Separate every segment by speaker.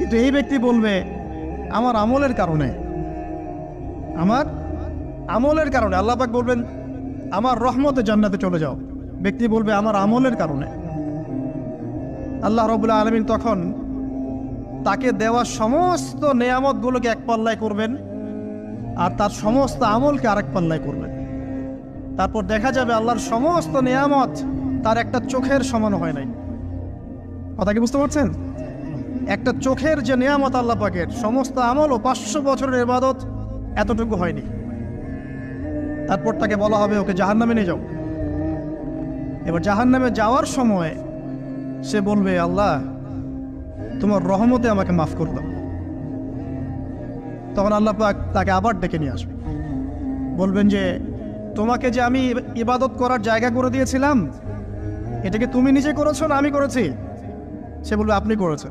Speaker 1: কিন্তু এই ব্যক্তি বলবে, আমার আমলের কারণে। আমার আমলের কারণে। আল্লাহবাক বলবেন, আমার রহমতে জান্নাতে চলে যাও। ব্যক্তি বলবে, আমার আমলের কারণে। আল্লাহ রবুল্লা আলমিন তখন তাকে দেওয়া সমস্ত নেয়ামতগুলোকে এক পাল্লায় করবেন আর তার সমস্ত আমলকে আরেক পাল্লায় করবেন। তারপর দেখা যাবে আল্লাহর সমস্ত নেয়ামত তার একটা চোখের সমান হয় নাই। কথা কি বুঝতে পারছেন? একটা চোখের যে নেয়ামত আল্লাহ পাকের, সমস্ত আমল ও পাঁচশো বছরের ইবাদত এতটুকু হয়নি। তারপর তাকে বলা হবে, ওকে জাহান্নামে নিয়ে যাও। এবার জাহান্নামে যাওয়ার সময় সে বলবে, আল্লাহ, তোমার রহমতে আমাকে মাফ করে দাও। তখন আল্লাহ পাক তাকে আবার ডেকে নিয়ে আসবে। বলবেন যে, তোমাকে যে আমি ইবাদত করার জায়গা করে দিয়েছিলাম এটাকে তুমি নিজে করেছ না আমি করেছি? সে বলবে, আপনি করেছেন।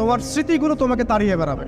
Speaker 1: তোমার স্মৃতিগুলো তোমাকে তাড়িয়ে বেড়াবে।